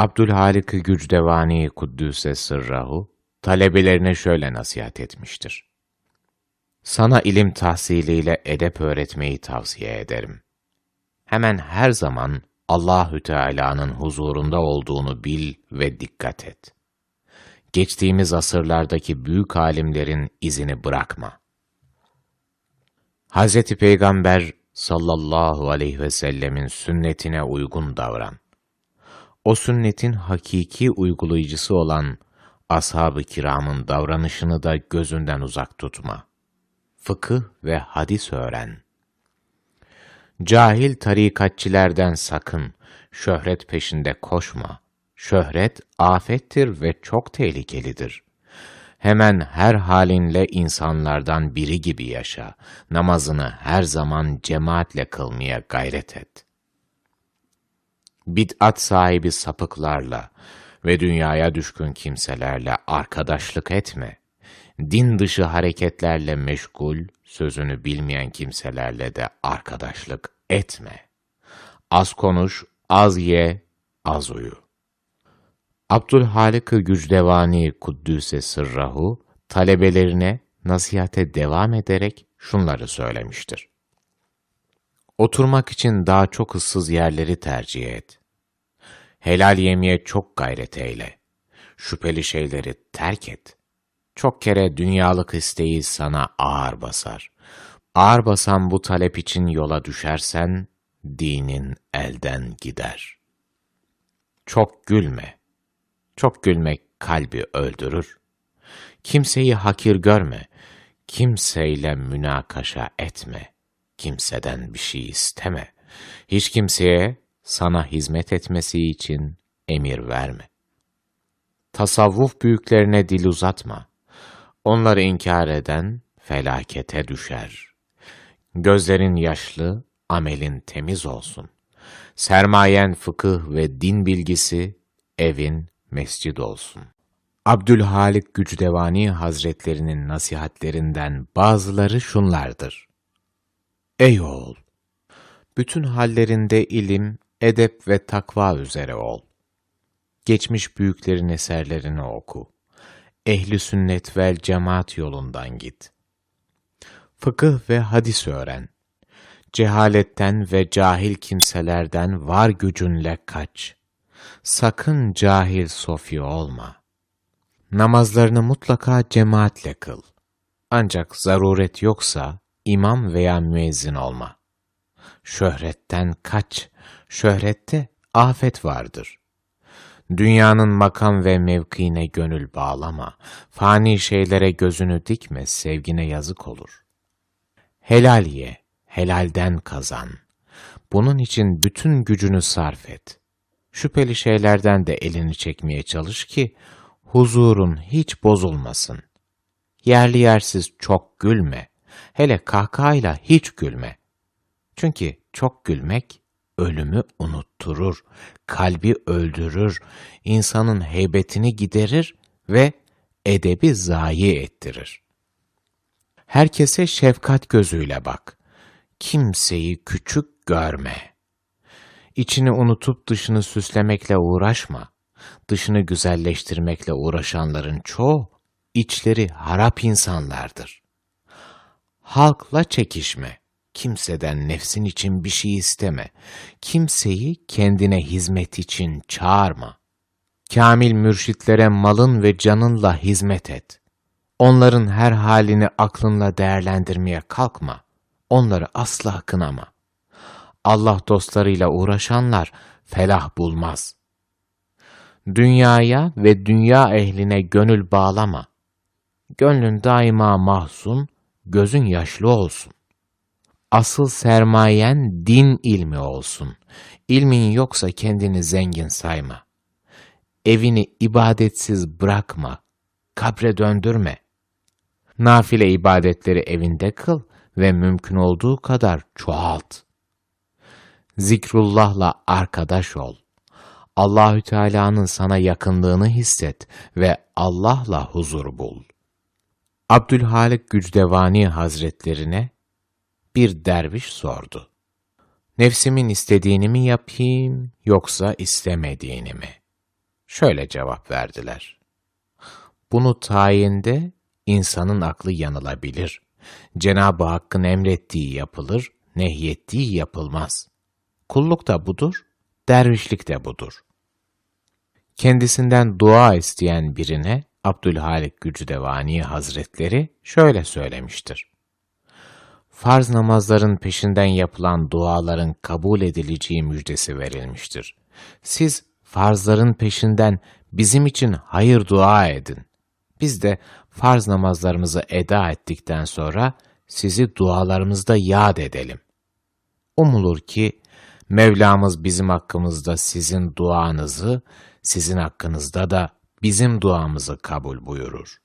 Abdülhalik Gücdevani Kuddüs'e sırrahu, talebelerine şöyle nasihat etmiştir. Sana ilim tahsiliyle edep öğretmeyi tavsiye ederim. Hemen her zaman Allahü Teala'nın huzurunda olduğunu bil ve dikkat et. Geçtiğimiz asırlardaki büyük alimlerin izini bırakma. Hz. Peygamber sallallahu aleyhi ve sellemin sünnetine uygun davran. O sünnetin hakiki uygulayıcısı olan ashab-ı kiramın davranışını da gözünden uzak tutma. Fıkıh ve hadis öğren. Cahil tarikatçilerden sakın, şöhret peşinde koşma. Şöhret afettir ve çok tehlikelidir. Hemen her halinle insanlardan biri gibi yaşa. Namazını her zaman cemaatle kılmaya gayret et. Bid'at sahibi sapıklarla ve dünyaya düşkün kimselerle arkadaşlık etme. Din dışı hareketlerle meşgul, sözünü bilmeyen kimselerle de arkadaşlık etme. Az konuş, az ye, az uyu. Abdülhalik Gücdevani Kuddüs'e sırrahu, talebelerine nasihate devam ederek şunları söylemiştir. Oturmak için daha çok ıssız yerleri tercih et. Helal yemeye çok gayret eyle. Şüpheli şeyleri terk et. Çok kere dünyalık isteği sana ağır basar. Ağır basan bu talep için yola düşersen, dinin elden gider. Çok gülme. Çok gülmek kalbi öldürür. Kimseyi hakir görme. Kimseyle münakaşa etme. Kimseden bir şey isteme. Hiç kimseye sana hizmet etmesi için emir verme. Tasavvuf büyüklerine dil uzatma. Onları inkar eden felakete düşer. Gözlerin yaşlı, amelin temiz olsun. Sermayen fıkıh ve din bilgisi, evin mescid olsun. Abdülhalik Gücdevani Hazretlerinin nasihatlerinden bazıları şunlardır. Ey oğul! Bütün hallerinde ilim, edep ve takva üzere ol. Geçmiş büyüklerin eserlerini oku. Ehli sünnet vel cemaat yolundan git. Fıkıh ve hadis öğren. Cehaletten ve cahil kimselerden var gücünle kaç. Sakın cahil sofi olma. Namazlarını mutlaka cemaatle kıl. Ancak zaruret yoksa imam veya müezzin olma. Şöhretten kaç, şöhrette afet vardır. Dünyanın makam ve mevkiine gönül bağlama, fani şeylere gözünü dikme, sevgine yazık olur. Helal ye, helalden kazan. Bunun için bütün gücünü sarf et. Şüpheli şeylerden de elini çekmeye çalış ki, huzurun hiç bozulmasın. Yerli yersiz çok gülme, hele kahkahayla hiç gülme. Çünkü çok gülmek ölümü unutturur, kalbi öldürür, insanın heybetini giderir ve edebi zayi ettirir. Herkese şefkat gözüyle bak. Kimseyi küçük görme. İçini unutup dışını süslemekle uğraşma. Dışını güzelleştirmekle uğraşanların çoğu içleri harap insanlardır. Halkla çekişme. Kimseden nefsin için bir şey isteme. Kimseyi kendine hizmet için çağırma. Kamil mürşitlere malın ve canınla hizmet et. Onların her halini aklınla değerlendirmeye kalkma. Onları asla kınama. Allah dostlarıyla uğraşanlar felah bulmaz. Dünyaya ve dünya ehline gönül bağlama. Gönlün daima mahzun, gözün yaşlı olsun. Asıl sermayen din ilmi olsun. İlmin yoksa kendini zengin sayma. Evini ibadetsiz bırakma. Kabre döndürme. Nafile ibadetleri evinde kıl ve mümkün olduğu kadar çoğalt. Zikrullah'la arkadaş ol. Allahü Teala'nın sana yakınlığını hisset ve Allah'la huzur bul. Abdülhalik Gücdevani Hazretlerine bir derviş sordu. Nefsimin istediğini mi yapayım yoksa istemediğini mi? Şöyle cevap verdiler. Bunu tayinde insanın aklı yanılabilir. Cenab-ı Hakk'ın emrettiği yapılır, nehyettiği yapılmaz. Kulluk da budur, dervişlik de budur. Kendisinden dua isteyen birine Abdülhalik Gücüdevani Hazretleri şöyle söylemiştir. Farz namazların peşinden yapılan duaların kabul edileceği müjdesi verilmiştir. Siz farzların peşinden bizim için hayır dua edin. Biz de farz namazlarımızı eda ettikten sonra sizi dualarımızda yad edelim. Umulur ki Mevlamız bizim hakkımızda sizin duanızı, sizin hakkınızda da bizim duamızı kabul buyurur.